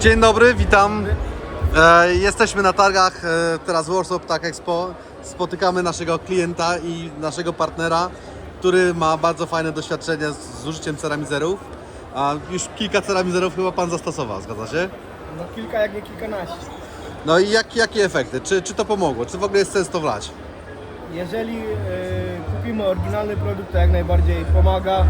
Dzień dobry, witam. E, jesteśmy na targach, e, teraz Warsaw Ptak Expo. Spotykamy naszego klienta i naszego partnera, który ma bardzo fajne doświadczenie z, z użyciem ceramizerów. A już kilka ceramizerów chyba Pan zastosował, zgadza się? No kilka, jak nie kilkanaście. No i jak, jakie efekty? Czy, czy to pomogło? Czy w ogóle jest sens to wlać? Jeżeli e, kupimy oryginalny produkt, to jak najbardziej pomaga.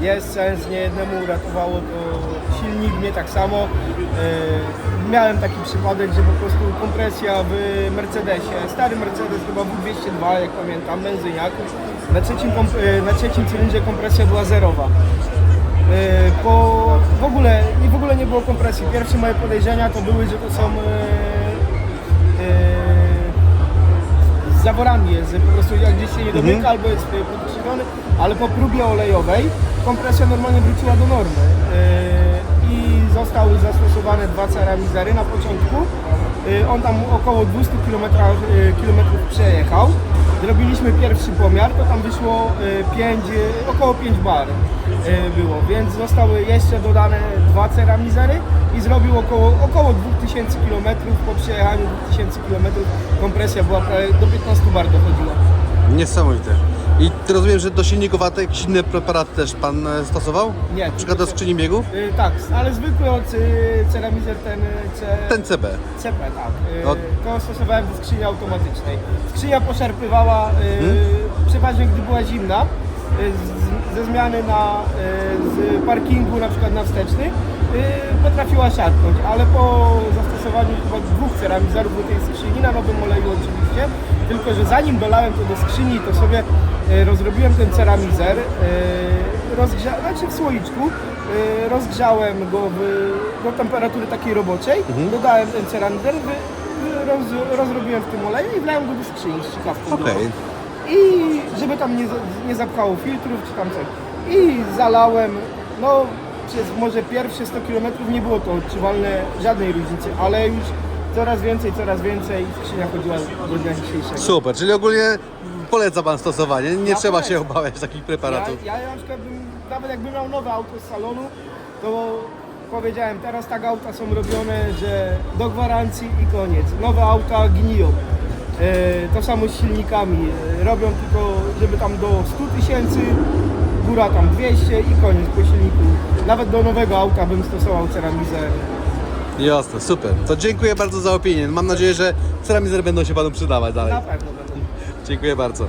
Jest sens, nie jednemu uratowało to silnik, mnie tak samo. E, miałem taki przypadek, że po prostu kompresja w Mercedesie, stary Mercedes chyba W202, jak pamiętam, benzyniak, na trzecim, e, na trzecim cylindrze kompresja była zerowa. E, po w ogóle, w ogóle nie było kompresji. Pierwsze moje podejrzenia to były, że to są zaworami jest, że po prostu jak gdzieś się nie domyka albo jest e, podkrzywiony, ale po próbie olejowej kompresja normalnie wróciła do normy E, i zostały zastosowane dwa ceramizery na początku. E, On tam około 200 km, kilometrów przejechał. Zrobiliśmy pierwszy pomiar, to tam wyszło 5, około 5 bar e, było, więc zostały jeszcze dodane dwa ceramizery i zrobił około, około 2000 km. Po przejechaniu 2000 km kompresja była prawie do 15 bar dochodziła. Niesamowite. I rozumiem, że do silników a te jakieś inne preparaty też Pan e, stosował? Nie, Na przykład do skrzyni biegów? Y, tak, ale zwykły od, y, ceramizer ten, y, C, Ten CB. CP, tak. Y, No. To stosowałem do skrzyni automatycznej. Skrzynia poszarpywała y, Mhm. przeważnie gdy była zimna, y, z, ze zmiany na, y, z parkingu na przykład na wsteczny, potrafiła siadnąć, ale po zastosowaniu chyba dwóch ceramizerów do tej skrzyni, na nowym oleju oczywiście, tylko że zanim dolałem to do skrzyni, to sobie y, rozrobiłem ten ceramizer, y, rozgrza- znaczy w słoiczku, y, rozgrzałem go w, do temperatury takiej roboczej, dodałem ten ceramizer, roz, rozrobiłem w tym oleju i wlałem go do skrzyni z. Okej. I żeby tam nie, nie zapchało filtrów czy tam coś. I zalałem, no przez może pierwsze 100 km nie było to odczuwalne żadnej różnicy, ale już coraz więcej, coraz więcej skrzynia chodziła do dnia dzisiejszego. Super, czyli ogólnie poleca Pan stosowanie, nie Ja trzeba się polecam. obawiać takich preparatów. Ja, ja na przykład bym, nawet jakbym miał nowe auto z salonu, to powiedziałem, teraz tak auta są robione, że do gwarancji i koniec. Nowe auta gniją. E, to samo z silnikami. E, robią tylko, żeby tam do 100 tysięcy, góra tam 200 i koniec po silniku. Nawet do nowego auta bym stosował ceramizer. Jasne, super. To dziękuję bardzo za opinię. Mam nadzieję, że ceramizery będą się Panu przydawać dalej. Na pewno będą. Dziękuję bardzo.